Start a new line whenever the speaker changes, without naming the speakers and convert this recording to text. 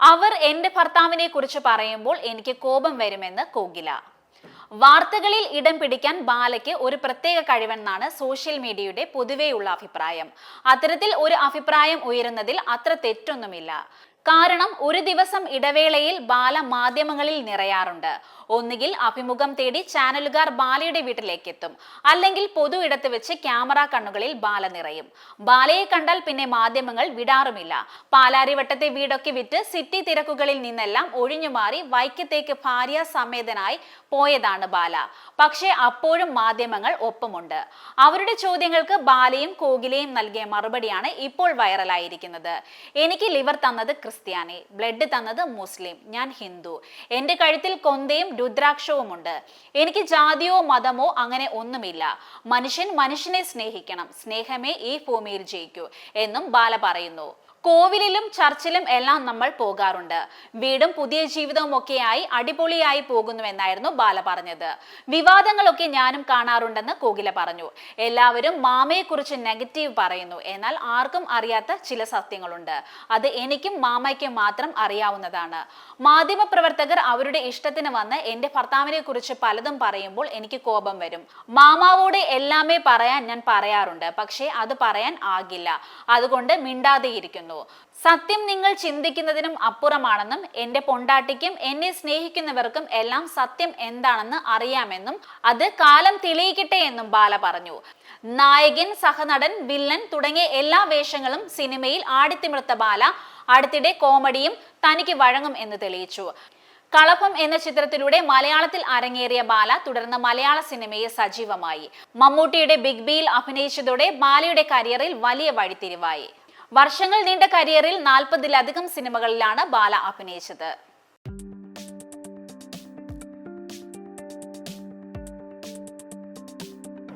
അവർ എന്റെ ഭർത്താവിനെ കുറിച്ച് പറയുമ്പോൾ എനിക്ക് കോപം വരുമെന്ന് കോകില. വാർത്തകളിൽ ഇടം പിടിക്കാൻ ബാലയ്ക്ക് ഒരു പ്രത്യേക കഴിവെന്നാണ് സോഷ്യൽ മീഡിയയുടെ പൊതുവെയുള്ള അഭിപ്രായം. അത്തരത്തിൽ ഒരു അഭിപ്രായം ഉയരുന്നതിൽ അത്ര തെറ്റൊന്നുമില്ല. കാരണം ഒരു ദിവസം ഇടവേളയിൽ ബാല മാധ്യമങ്ങളിൽ നിറയാറുണ്ട്. ഒന്നുകിൽ അഭിമുഖം തേടി ചാനലുകാർ ബാലയുടെ വീട്ടിലേക്ക് എത്തും അല്ലെങ്കിൽ പൊതു ഇടത്ത് വെച്ച് ക്യാമറ കണ്ണുകളിൽ ബാല നിറയും. ബാലയെ കണ്ടാൽ പിന്നെ മാധ്യമങ്ങൾ വിടാറുമില്ല. പാലാരിവട്ടത്തെ വീടൊക്കെ വിറ്റ് സിറ്റി തിരക്കുകളിൽ നിന്നെല്ലാം ഒഴിഞ്ഞു മാറി വൈക്കത്തേക്ക് ഭാര്യ സമേതനായി പോയതാണ് ബാല. പക്ഷേ അപ്പോഴും മാധ്യമങ്ങൾ ഒപ്പമുണ്ട്. അവരുടെ ചോദ്യങ്ങൾക്ക് ബാലയും കോകിലയും നൽകിയ മറുപടിയാണ് ഇപ്പോൾ വൈറലായിരിക്കുന്നത്. എനിക്ക് ലിവർ തന്നത് ക്രിസ്ത്യാനി ബ്ലഡ് തന്നത് മുസ്ലിം ഞാൻ ഹിന്ദു. എന്റെ കഴുത്തിൽ കൊന്തയും രുദ്രാക്ഷവുമുണ്ട്. എനിക്ക് ജാതിയോ മതമോ അങ്ങനെ ഒന്നുമില്ല. മനുഷ്യൻ മനുഷ്യനെ സ്നേഹിക്കണം. സ്നേഹമേ ഈ ഭൂമിയിൽ ജയിക്കൂ എന്നും ബാല പറയുന്നു. കോവിലിലും ചർച്ചിലും എല്ലാം നമ്മൾ പോകാറുണ്ട്. വീടും പുതിയ ജീവിതവും ഒക്കെയായി അടിപൊളിയായി പോകുന്നുവെന്നായിരുന്നു ബാല പറഞ്ഞത്. വിവാദങ്ങളൊക്കെ ഞാനും കാണാറുണ്ടെന്ന് കോകില പറഞ്ഞു. എല്ലാവരും മാമയെക്കുറിച്ച് നെഗറ്റീവ് പറയുന്നു. എന്നാൽ ആർക്കും അറിയാത്ത ചില സത്യങ്ങളുണ്ട്. അത് എനിക്കും മാമയ്ക്കും മാത്രം അറിയാവുന്നതാണ്. മാധ്യമപ്രവർത്തകർ അവരുടെ ഇഷ്ടത്തിന് വന്ന് എന്റെ ഭർത്താവിനെ കുറിച്ച് പലതും പറയുമ്പോൾ എനിക്ക് കോപം വരും. മാമാവോട് എല്ലാമേ പറയാൻ ഞാൻ പറയാറുണ്ട്. പക്ഷേ അത് പറയാൻ ആകില്ല. അതുകൊണ്ട് മിണ്ടാതെയിരിക്കുന്നു. സത്യം നിങ്ങൾ ചിന്തിക്കുന്നതിനും അപ്പുറമാണെന്നും എന്റെ പൊണ്ടാട്ടിക്കും എന്നെ സ്നേഹിക്കുന്നവർക്കും എല്ലാം സത്യം എന്താണെന്ന് അറിയാമെന്നും അത് കാലം തെളിയിക്കട്ടെ എന്നും ബാല പറഞ്ഞു. നായകൻ സഹനടൻ വില്ലൻ തുടങ്ങിയ എല്ലാ വേഷങ്ങളും സിനിമയിൽ ആടിത്തിമിർത്ത ബാല അടുത്തിടെ കോമഡിയും തനിക്ക് വഴങ്ങും എന്ന് തെളിയിച്ചു. കളപ്പം എന്ന ചിത്രത്തിലൂടെ മലയാളത്തിൽ അരങ്ങേറിയ ബാല തുടർന്ന് മലയാള സിനിമയെ സജീവമായി. മമ്മൂട്ടിയുടെ ബിഗ് ബിയിൽ അഭിനയിച്ചതോടെ ബാലയുടെ കരിയറിൽ വലിയ വഴിത്തിരിവായി. വർഷങ്ങൾ നീണ്ട കരിയറിൽ നാൽപ്പതിലധികം സിനിമകളിലാണ് ബാല അഭിനയിച്ചത്.